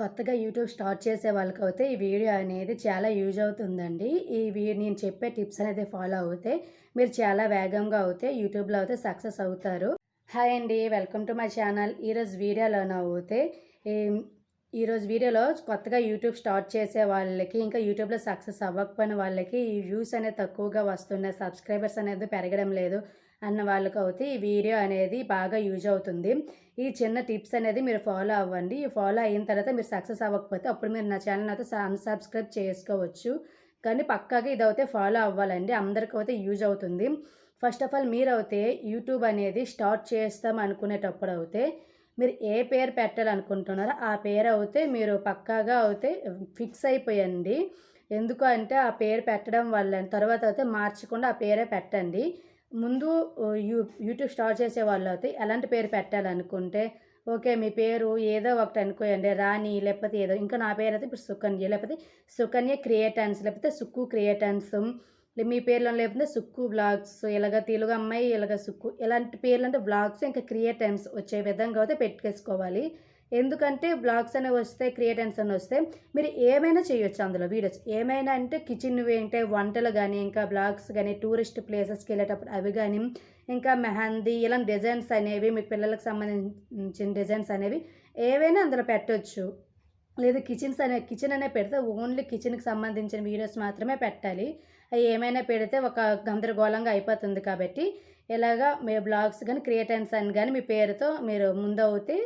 కొత్తగా YouTube start చేసే వాళ్ళకైతే ఈ వీడియో అనేది చాలా యూజ్ అవుతుందండి. ఈ నేను చెప్పే టిప్స్ అనేది ఫాలో అవుతే మీరు చాలా వేగంగా అవుతే యూట్యూబ్‌లో అయితే సక్సెస్ అవుతారు. హాయ్ అండి. Welcome to my channel. ఈరోజు వీడియోలోనైతే ఏం ఈరోజు వీడియోలో కొత్తగా యూట్యూబ్ స్టార్ట్ చేసే వాళ్ళకి, ఇంకా యూట్యూబ్‌లో సక్సెస్ అవ్వకపోయిన వాళ్ళకి ఈ వ్యూస్ అనేది తక్కువగా వస్తున్నాయి. సబ్స్క్రైబర్స్ అనేది పెరగడం లేదు అన్న వాళ్ళకైతే ఈ వీడియో అనేది బాగా యూజ్ అవుతుంది. ఈ చిన్న టిప్స్ అనేది మీరు ఫాలో అవ్వండి. ఫాలో అయిన తర్వాత మీరు సక్సెస్ అవ్వకపోతే అప్పుడు మీరు నా ఛానల్ అయితే అన్‌సబ్స్క్రైబ్ చేసుకోవచ్చు. కానీ పక్కాగా ఇదైతే ఫాలో అవ్వాలండి. అందరికైతే యూజ్ అవుతుంది. ఫస్ట్ ఆఫ్ ఆల్ మీరైతే యూట్యూబ్ అనేది స్టార్ట్ చేస్తాం అనుకునేటప్పుడు అయితే మీరు ఏ పేరు పెట్టాలనుకుంటున్నారో ఆ పేరు అయితే మీరు పక్కాగా అయితే ఫిక్స్ అయిపోయండి. ఎందుకు అంటే ఆ పేరు పెట్టడం వల్ల తర్వాత అయితే మార్చకుండా ఆ పేరే పెట్టండి. ముందు యూ యూట్యూబ్ స్టార్ట్ చేసే వాళ్ళు అయితే ఎలాంటి పేరు పెట్టాలనుకుంటే ఓకే. మీ పేరు ఏదో ఒకటి అనుకోండి రాణి లేకపోతే ఏదో ఇంకా నా పేరు అయితే ఇప్పుడు సుకన్య లేకపోతే సుకన్య క్రియేటన్స్ లేకపోతే సుక్కు క్రియేటన్స్ మీ పేర్లో లేకపోతే సుక్కు బ్లాగ్స్ ఇలాగ తెలుగు అమ్మాయి ఇలాగ సుక్కు ఇలాంటి పేర్లు అంటే బ్లాగ్స్ ఇంకా క్రియేటన్స్ వచ్చే విధంగా అయితే పెట్టుకేసుకోవాలి ఎందుకంటే బ్లాగ్స్ అనేవి వస్తే క్రియేటన్స్ అని వస్తే మీరు ఏమైనా చేయొచ్చు అందులో వీడియోస్. ఏమైనా అంటే కిచెన్‌వి ఏంటంటే వంటలు కానీ ఇంకా బ్లాగ్స్ కానీ టూరిస్ట్ ప్లేసెస్‌కి వెళ్ళేటప్పుడు అవి కానీ ఇంకా మెహందీ ఇలాంటి డిజైన్స్ అనేవి మీ పిల్లలకు సంబంధించిన డిజైన్స్ అనేవి ఏవైనా అందులో పెట్టవచ్చు లేదు కిచెన్స్ అనే కిచెన్ అనే పెడితే ఓన్లీ కిచెన్‌కి సంబంధించిన వీడియోస్ మాత్రమే పెట్టాలి. అవి ఏమైనా పెడితే ఒక గందరగోళంగా అయిపోతుంది కాబట్టి ఇలాగా మీ బ్లాగ్స్ కానీ క్రియేటన్స్ అని కానీ మీ పేరుతో మీరు ముందవుతే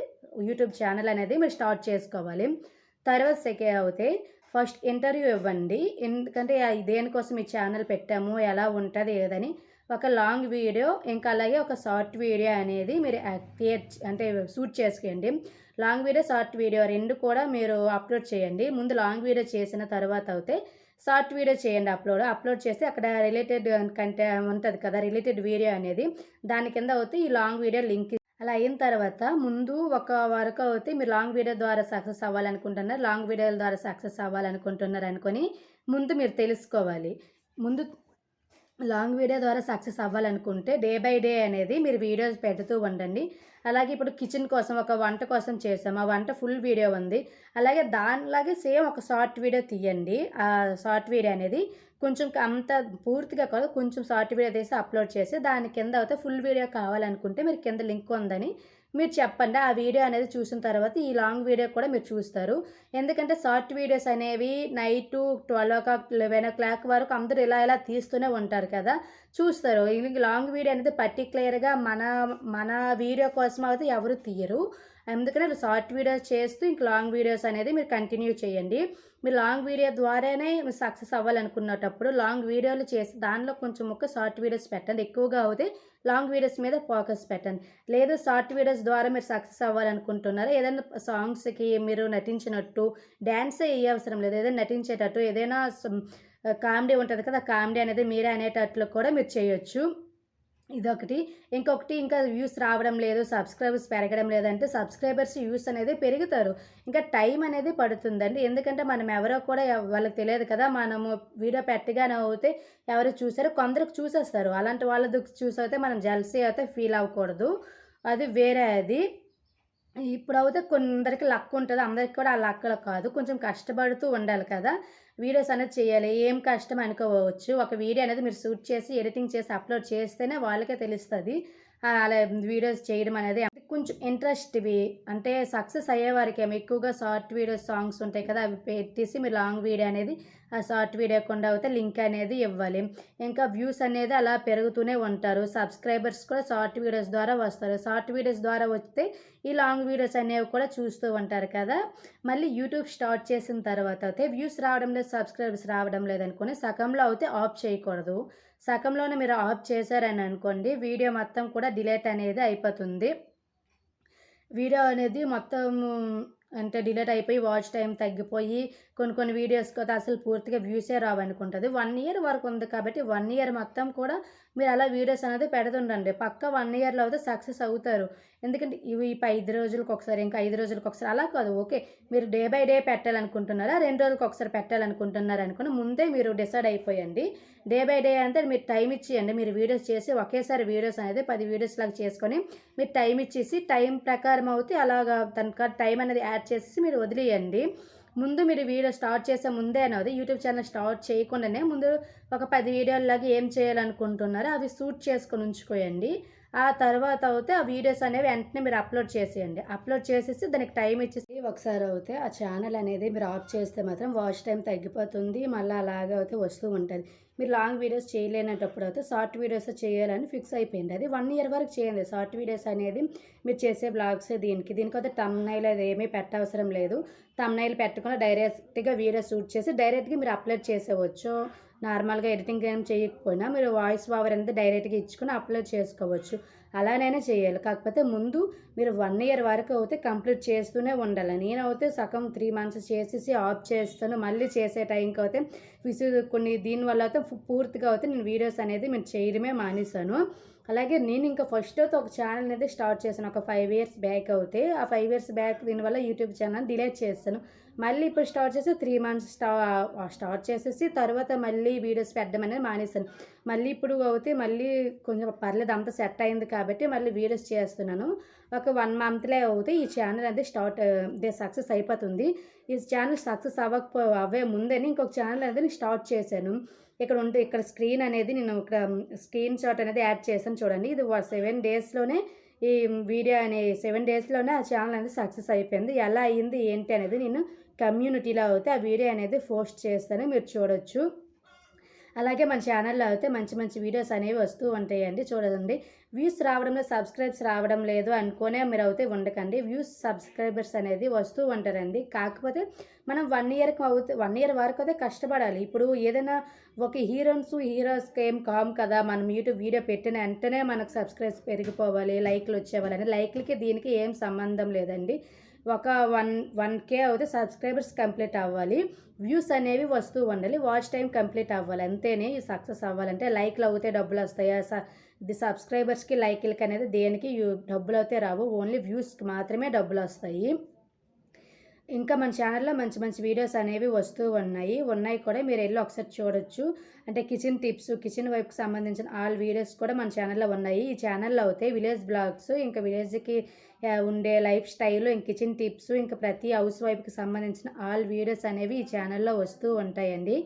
యూట్యూబ్ ఛానల్ అనేది మీరు స్టార్ట్ చేసుకోవాలి. తర్వాత సెకండ్ అవుతే ఫస్ట్ ఇంటర్వ్యూ ఇవ్వండి. ఎందుకంటే దేనికోసం ఈ ఛానల్ పెట్టాము, ఎలా ఉంటుంది ఏదని ఒక లాంగ్ వీడియో ఇంకా అలాగే ఒక షార్ట్ వీడియో అనేది మీరు యాక్ క్రియేట్ అంటే షూట్ చేసుకోండి. లాంగ్ వీడియో, షార్ట్ వీడియో రెండు కూడా మీరు అప్‌లోడ్ చేయండి. ముందు లాంగ్ వీడియో చేసిన తర్వాత అయితే షార్ట్ వీడియో చేయండి అప్‌లోడ్. అప్‌లోడ్ చేసి అక్కడ రిలేటెడ్ కంటే ఉంటుంది కదా! రిలేటెడ్ వీడియో అనేది దాని కింద అయితే ఈ లాంగ్ వీడియో లింక్ అలా అయిన తర్వాత ముందు ఒక వరకు అయితే మీరు లాంగ్ వీడియో ద్వారా సక్సెస్ అవ్వాలనుకుంటున్నారు. లాంగ్ వీడియోల ద్వారా సక్సెస్ అవ్వాలనుకుంటున్నారు అనుకోని ముందు మీరు తెలుసుకోవాలి. ముందు లాంగ్ వీడియో ద్వారా సక్సెస్ అవ్వాలనుకుంటే డే బై డే అనేది మీరు వీడియోస్ పెడుతూ ఉండండి. అలాగే ఇప్పుడు కిచెన్ కోసం ఒక వంట కోసం చేసాం. ఆ వంట ఫుల్ వీడియో ఉంది. అలాగే దానిలాగే సేమ్ ఒక షార్ట్ వీడియో తీయండి. ఆ షార్ట్ వీడియో అనేది కొంచెం అంత పూర్తిగా కాదు కొంచెం షార్ట్ వీడియో తీసి అప్‌లోడ్ చేసి దాని కింద అయితే ఫుల్ వీడియో కావాలనుకుంటే మీరు కింద లింక్ ఉందని మీరు చెప్పండి. ఆ వీడియో అనేది చూసిన తర్వాత ఈ లాంగ్ వీడియో కూడా మీరు చూస్తారు. ఎందుకంటే షార్ట్ వీడియోస్ అనేవి night twelve o'clock eleven o'clock వరకు అందరూ ఇలా ఇలా తీస్తూనే ఉంటారు కదా! చూస్తారు. లాంగ్ వీడియో అనేది పర్టిక్యులర్‌గా మన మన వీడియో కోసం అయితే ఎవరు తీయరు. అందుకనే షార్ట్ వీడియోస్ చేస్తూ ఇంక లాంగ్ వీడియోస్ అనేది మీరు కంటిన్యూ చేయండి. మీరు లాంగ్ వీడియో ద్వారానే సక్సెస్ అవ్వాలనుకున్నటప్పుడు లాంగ్ వీడియోలు చేసి దానిలో కొంచెం ఒక షార్ట్ వీడియోస్ పెట్టండి. ఎక్కువగా అవుతే లాంగ్ వీడియోస్ మీద ఫోకస్ పెట్టండి. లేదు షార్ట్ వీడియోస్ ద్వారా మీరు సక్సెస్ అవ్వాలనుకుంటున్నారా? ఏదైనా సాంగ్స్‌కి మీరు నటించినట్టు డ్యాన్స్ ఏ అవసరం లేదు. ఏదైనా నటించేటట్టు ఏదైనా కామెడీ uh, ఉంటుంది కదా! కామెడీ అనేది మీరే అనేటట్లు కూడా మీరు చేయొచ్చు. ఇదొకటి. ఇంకొకటి ఇంకా వ్యూస్ రావడం లేదు, సబ్స్క్రైబర్స్ పెరగడం లేదంటే సబ్స్క్రైబర్స్, వ్యూస్ అనేది పెరుగుతారు. ఇంకా టైం అనేది పడుతుందండి. ఎందుకంటే మనం ఎవరో కూడా వాళ్ళకి తెలియదు కదా! మనము వీడియో పెట్టగానే అవుతే ఎవరు చూసారో కొందరికి చూసేస్తారు. అలాంటి వాళ్ళ చూసి అయితే మనం జెల్సీ అయితే ఫీల్ అవ్వకూడదు. అది వేరే అది. ఇప్పుడైతే కొందరికి లక్ ఉంటుంది అందరికి కూడా ఆ లక్కలు కాదు. కొంచెం కష్టపడుతూ ఉండాలి కదా! వీడియోస్ అనేది చేయాలి. ఏం కష్టం అనుకోవచ్చు. ఒక వీడియో అనేది మీరు షూట్ చేసి, ఎడిటింగ్ చేసి అప్‌లోడ్ చేస్తేనే వాళ్ళకే తెలుస్తుంది అలా వీడియోస్ చేయడం అనేది కొంచెం ఇంట్రెస్ట్‌వి అంటే సక్సెస్ అయ్యేవారికేమో ఎక్కువగా షార్ట్ వీడియోస్, సాంగ్స్ ఉంటాయి కదా! అవి పెట్టేసి మీరు లాంగ్ వీడియో అనేది ఆ షార్ట్ వీడియో కుండా అయితే లింక్ అనేది ఇవ్వాలి. ఇంకా వ్యూస్ అనేది అలా పెరుగుతూనే ఉంటారు. సబ్స్క్రైబర్స్ కూడా షార్ట్ వీడియోస్ ద్వారా వస్తారు. షార్ట్ వీడియోస్ ద్వారా వస్తే ఈ లాంగ్ వీడియోస్ అనేవి కూడా చూస్తూ ఉంటారు కదా! మళ్ళీ యూట్యూబ్ స్టార్ట్ చేసిన తర్వాత అయితే వ్యూస్ రావడం లేదు, సబ్స్క్రైబర్స్ రావడం లేదనుకుని సగంలో అయితే ఆఫ్ చేయకూడదు. సగంలోనే మీరు ఆఫ్ చేశారని అనుకోండి వీడియో మొత్తం కూడా డిలేట్ అనేది అయిపోతుంది. వీడియో అనేది మొత్తం అంటే డిలేట్ అయిపోయి వాచ్ టైం తగ్గిపోయి కొన్ని కొన్ని వీడియోస్‌కి అయితే అసలు పూర్తిగా వ్యూసే రావనుకుంటుంది. వన్ ఇయర్ వరకు ఉంది కాబట్టి వన్ ఇయర్ మొత్తం కూడా మీరు అలా వీడియోస్ అనేది పెడుతుండండి. పక్కా వన్ ఇయర్‌లో అయితే సక్సెస్ అవుతారు. ఎందుకంటే ఇవి ఇప్పుడు ఐదు రోజులకు ఒకసారి ఇంకా ఐదు రోజులకు ఒకసారి అలా కాదు. ఓకే మీరు డే బై డే పెట్టాలనుకుంటున్నారా? రెండు రోజులకు ఒకసారి పెట్టాలనుకుంటున్నారా అనుకుని ముందే మీరు డిసైడ్ అయిపోయండి. డే బై డే అంటే మీరు టైం ఇచ్చేయండి. మీరు వీడియోస్ చేసి ఒకేసారి వీడియోస్ అనేది పది వీడియోస్ లాగా చేసుకొని మీరు టైం ఇచ్చేసి టైం ప్రకారం అవుతే అలాగా తనక టైం అనేది యాడ్ చేసి మీరు వదిలేయండి. ముందు మీరు వీడియో స్టార్ట్ చేసే ముందే అనేది యూట్యూబ్ ఛానల్ స్టార్ట్ చేయకుండానే ముందు ఒక పది వీడియోలాగా ఏం చేయాలనుకుంటున్నారో అవి షూట్ చేసుకొని ఉంచుకోయండి. ఆ తర్వాత అయితే ఆ వీడియోస్ అనేవి వెంటనే మీరు అప్లోడ్ చేసేయండి. అప్లోడ్ చేసేసి దానికి టైం ఇచ్చేసి ఒకసారి అయితే ఆ ఛానల్ అనేది మీరు ఆఫ్ చేస్తే మాత్రం వాచ్ టైం తగ్గిపోతుంది. మళ్ళీ అలాగే అయితే వస్తూ ఉంటుంది. మీరు లాంగ్ వీడియోస్ చేయలేనప్పుడు అయితే షార్ట్ వీడియోస్ చేయాలని ఫిక్స్ అయిపోయింది. అది వన్ ఇయర్ వరకు చేయండి. షార్ట్ వీడియోస్ అనేది మీరు చేసే బ్లాగ్స్ దీనికి దీనికి అయితే తమ్నైల్ అది ఏమీ పెట్టవసరం లేదు. తమ్నైల్ పెట్టకుండా డైరెక్ట్గా వీడియో షూట్ చేసి డైరెక్ట్గా మీరు అప్లోడ్ చేసేవచ్చు. నార్మల్గా ఎడిటింగ్ ఏం చేయకపోయినా మీరు వాయిస్ ఓవర్ అనేది డైరెక్ట్గా ఇచ్చుకొని అప్లోడ్ చేసుకోవచ్చు. అలానైనా చేయాలి. కాకపోతే ముందు మీరు వన్ ఇయర్ వరకు అయితే కంప్లీట్ చేస్తూనే ఉండాలి. నేనైతే సగం త్రీ మంత్స్ చేసేసి ఆఫ్ చేస్తాను. మళ్ళీ చేసే టైంకి అయితే విసుగు కొన్ని దీనివల్ల అయితే పూర్తిగా అయితే నేను వీడియోస్ అనేది నేను చేయడమే మానేశాను. అలాగే నేను ఇంకా ఫస్ట్ అయితే ఒక ఛానల్ అనేది స్టార్ట్ చేశాను. ఒక ఫైవ్ ఇయర్స్ బ్యాక్ అవుతే ఆ ఫైవ్ ఇయర్స్ బ్యాక్ దీనివల్ల యూట్యూబ్ ఛానల్ డిలేట్ చేస్తాను మళ్ళీ ఇప్పుడు స్టార్ట్ చేసి త్రీ మంత్స్ స్టా స్టార్ట్ చేసేసి తర్వాత మళ్ళీ వీడియోస్ పెట్టడం అనేది మానేశాను. మళ్ళీ ఇప్పుడు అయితే మళ్ళీ కొంచెం పర్లేదు అంత సెట్ అయింది కాబట్టి మళ్ళీ వీడియోస్ చేస్తున్నాను. ఒక వన్ మంత్లే అవుతే ఈ ఛానల్ అనేది స్టార్ట్ దే సక్సెస్ అయిపోతుంది. ఈ ఛానల్ సక్సెస్ అవ్వకపో అవే ముందని ఇంకొక ఛానల్ అనేది స్టార్ట్ చేశాను. ఇక్కడ ఉంటే ఇక్కడ స్క్రీన్ అనేది నేను ఇక్కడ స్క్రీన్ షాట్ అనేది యాడ్ చేశాను చూడండి. ఇది సెవెన్ డేస్లోనే ఈ వీడియో అనే సెవెన్ డేస్లోనే ఆ ఛానల్ అనేది సక్సెస్ అయిపోయింది. ఎలా అయ్యింది ఏంటి అనేది నేను కమ్యూనిటీలో అయితే ఆ వీడియో అనేది పోస్ట్ చేస్తాను. మీరు చూడొచ్చు. అలాగే మన ఛానల్లో అయితే మంచి మంచి వీడియోస్ అనేవి వస్తూ ఉంటాయండి. చూడండి వ్యూస్ రావడంలో సబ్స్క్రైబ్స్ రావడం లేదు అనుకునే మీరు అయితే ఉండకండి. వ్యూస్ సబ్స్క్రైబర్స్ అనేది వస్తూ ఉంటారండి. కాకపోతే మనం వన్ ఇయర్కి అవుతే వన్ ఇయర్ వరకు అయితే కష్టపడాలి. ఇప్పుడు ఏదైనా ఒక హీరోన్స్ హీరోస్కి ఏం కామ్ కదా మనం యూట్యూబ్ వీడియో పెట్టిన వెంటనే మనకు సబ్స్క్రైబ్స్ పెరిగిపోవాలి లైక్లు వచ్చేవాళ్ళని లైక్లకి దీనికి ఏం సంబంధం లేదండి. ఒక వన్ వన్ కే అయితే సబ్స్క్రైబర్స్ కంప్లీట్ అవ్వాలి. వ్యూస్ అనేవి వస్తూ ఉండాలి. వాచ్ టైం కంప్లీట్ అవ్వాలి. అంతేనే సక్సెస్ అవ్వాలంటే లైక్లు అవుతే డబ్బులు వస్తాయా? ఇది సబ్స్క్రైబర్స్కి లైక్లకి అనేది దేనికి డబ్బులు అయితే రావు. ఓన్లీ వ్యూస్కి మాత్రమే డబ్బులు వస్తాయి. ఇంకా మన ఛానల్లో మంచి మంచి వీడియోస్ అనేవి వస్తూ ఉన్నాయి. ఉన్నాయి కూడా మీరు వెళ్ళి ఒకసారి చూడొచ్చు. అంటే కిచెన్ టిప్స్ కిచెన్ వైపుకి సంబంధించిన ఆల్ వీడియోస్ కూడా మన ఛానల్లో ఉన్నాయి. ఈ ఛానల్లో అయితే విలేజ్ బ్లాగ్స్ ఇంకా విలేజ్కి ఉండే లైఫ్ స్టైల్ ఇంక కిచెన్ టిప్స్ ఇంకా ప్రతి హౌస్ వైఫ్కి సంబంధించిన ఆల్ వీడియోస్ అనేవి ఈ ఛానల్లో వస్తూ ఉంటాయండి.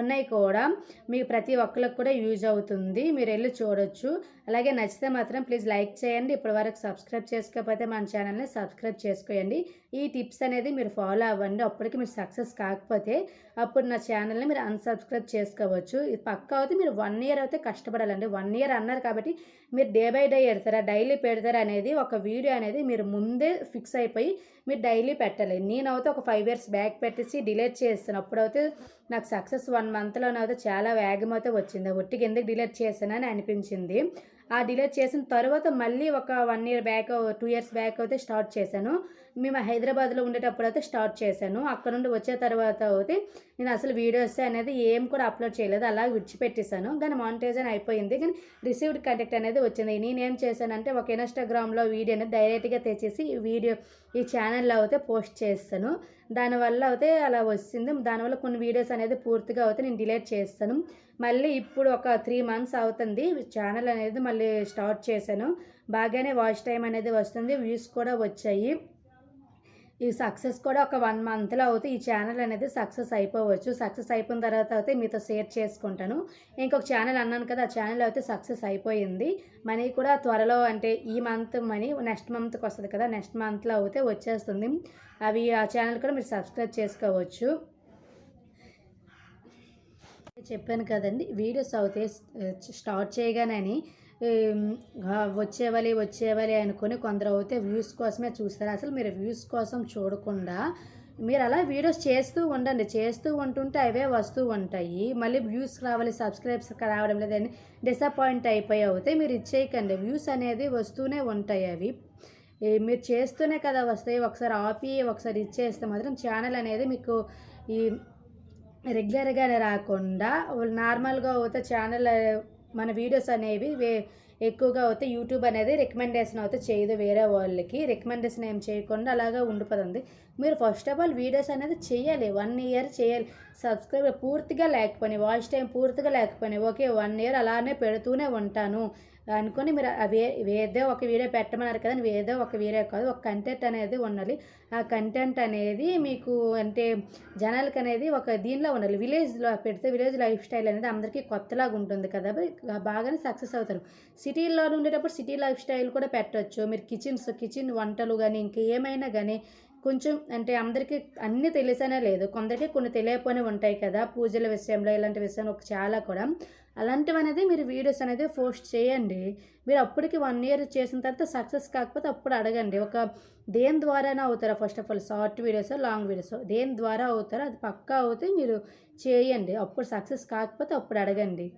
ఉన్నాయి కూడా. మీకు ప్రతి ఒక్కరికి కూడా యూజ్ అవుతుంది. మీరు వెళ్ళి చూడొచ్చు. అలాగే నచ్చితే మాత్రం ప్లీజ్ లైక్ చేయండి. ఇప్పటి వరకు సబ్స్క్రైబ్ చేసుకోకపోతే మన ఛానల్ని సబ్స్క్రైబ్ చేసుకోండి ఈ టిప్స్ అనేది మీరు ఫాలో అవ్వండి. అప్పటికి మీరు సక్సెస్ కాకపోతే అప్పుడు నా ఛానల్ని మీరు అన్సబ్స్క్రైబ్ చేసుకోవచ్చు. ఇది పక్క అయితే మీరు వన్ ఇయర్ అయితే కష్టపడాలండి. వన్ ఇయర్ అన్నారు కాబట్టి మీరు డే బై డే పెడతారా డైలీ పెడతారా అనేది ఒక వీడియో అనేది మీరు ముందే ఫిక్స్ అయిపోయి మీరు డైలీ పెట్టాలి. నేనైతే ఒక ఫైవ్ ఇయర్స్ బ్యాక్ పెట్టేసి డిలేట్ చేస్తాను. అప్పుడైతే నాకు సక్సెస్ వన్ మంత్లోనైతే చాలా వేగం అయితే వచ్చింది. ఒట్టికి ఎందుకు డిలేట్ చేశానని అనిపించింది. ఆ డిలేట్ చేసిన తర్వాత మళ్ళీ ఒక one year back two years back అయితే స్టార్ట్ చేశాను. మేము హైదరాబాద్లో ఉండేటప్పుడు అయితే స్టార్ట్ చేశాను. అక్కడ నుండి వచ్చే తర్వాత అయితే నేను అసలు వీడియోస్ అనేది ఏం కూడా అప్లోడ్ చేయలేదు. అలా విడిచిపెట్టేశాను. కానీ మానిటైజన్ అయిపోయింది. కానీ రిసీవ్డ్ కంటెక్ట్ అనేది వచ్చింది. నేనేం చేశానంటే ఒక ఇన్స్టాగ్రామ్లో వీడియోని డైరెక్ట్గా తెచ్చేసి ఈ వీడియో ఈ ఛానల్లో అయితే పోస్ట్ చేస్తాను. దానివల్ల అయితే అలా వచ్చింది. దానివల్ల కొన్ని వీడియోస్ అనేది పూర్తిగా అయితే నేను డిలీట్ చేస్తాను. మళ్ళీ ఇప్పుడు ఒక త్రీ మంత్స్ అవుతుంది. ఛానల్ అనేది మళ్ళీ స్టార్ట్ చేశాను. బాగానే వాచ్ టైం అనేది వస్తుంది. వ్యూస్ కూడా వచ్చాయి. ఈ సక్సెస్ కూడా ఒక వన్ మంత్లో అవుతే ఈ ఛానల్ అనేది సక్సెస్ అయిపోవచ్చు. సక్సెస్ అయిపోయిన తర్వాత అయితే మీతో షేర్ చేసుకుంటాను. ఇంకొక ఛానల్ అన్నాను కదా ఆ ఛానల్ అయితే సక్సెస్ అయిపోయింది. మనీ కూడా త్వరలో అంటే ఈ మంత్ మనీ నెక్స్ట్ మంత్కి వస్తుంది కదా నెక్స్ట్ మంత్లో అయితే వచ్చేస్తుంది. అవి ఆ ఛానల్ కూడా మీరు సబ్స్క్రైబ్ చేసుకోవచ్చు. చెప్పాను కదండి వీడియోస్ అవుతే స్టార్ట్ చేయగానే వచ్చేవాలి వచ్చేవాలి అనుకొని కొందరు అయితే వ్యూస్ కోసమే చూస్తారు. అసలు మీరు వ్యూస్ కోసం చూడకుండా మీరు అలా వీడియోస్ చేస్తూ ఉండండి. చేస్తూ ఉంటుంటే అవే వస్తూ ఉంటాయి. మళ్ళీ వ్యూస్ రావాలి సబ్స్క్రైబ్స్ రావడం లేదని డిసప్పాయింట్ అయిపోయి అవుతే మీరు ఇచ్చేయకండి. వ్యూస్ అనేది వస్తూనే ఉంటాయి అవి. మీరు చేస్తూనే కదా వస్తాయి. ఒకసారి ఆపి ఒకసారి ఇచ్చేస్తే మాత్రం ఛానల్ అనేది మీకు ఈ రెగ్యులర్గానే రాకుండా నార్మల్గా అవుతే ఛానల్ మన వీడియోస్ అనేవి వే ఎక్కువగా అయితే యూట్యూబ్ అనేది రికమెండేషన్ అయితే చేయదు వేరే వాళ్ళకి. రికమెండేషన్ ఏం చేయకుండా అలాగా ఉండిపోతుంది. మీరు ఫస్ట్ ఆఫ్ ఆల్ వీడియోస్ అనేది చేయాలి. వన్ ఇయర్ చేయాలి. సబ్స్క్రైబ్ పూర్తిగా లేకపోయినాయి వాచ్ టైం పూర్తిగా లేకపోయినాయి ఓకే వన్ ఇయర్ అలానే పెడుతూనే ఉంటాను. అనుకొని మీరు వే ఏదో ఒక వీడియో పెట్టమన్నారు కదా ఏదో ఒక వీడియో కాదు ఒక కంటెంట్ అనేది ఉండాలి. ఆ కంటెంట్ అనేది మీకు అంటే జనాలకి అనేది ఒక దీనిలో ఉండాలి. విలేజ్లో పెడితే విలేజ్ లైఫ్ స్టైల్ అనేది అందరికీ కొత్తలాగా ఉంటుంది కదా బాగానే సక్సెస్ అవుతారు. సిటీల్లో ఉండేటప్పుడు సిటీ లైఫ్ స్టైల్ కూడా పెట్టవచ్చు మీరు కిచెన్స్ కిచెన్ వంటలు కానీ ఇంకా ఏమైనా కానీ కొంచెం అంటే అందరికీ అన్నీ తెలిసనే లేదు. కొందరికి కొన్ని తెలియకపోయినా ఉంటాయి కదా పూజల విషయంలో ఇలాంటి విషయంలో చాలా కూడా. అలాంటివి అనేది మీరు వీడియోస్ అనేది పోస్ట్ చేయండి. మీరు అప్పటికి వన్ ఇయర్ చేసిన తర్వాత సక్సెస్ కాకపోతే అప్పుడు అడగండి. ఒక దేని ద్వారానే అవుతారా first of all? Short videos long videos? దేని ద్వారా అవుతారో? అది పక్కా అవుతే మీరు చేయండి. అప్పుడు సక్సెస్ కాకపోతే అప్పుడు అడగండి.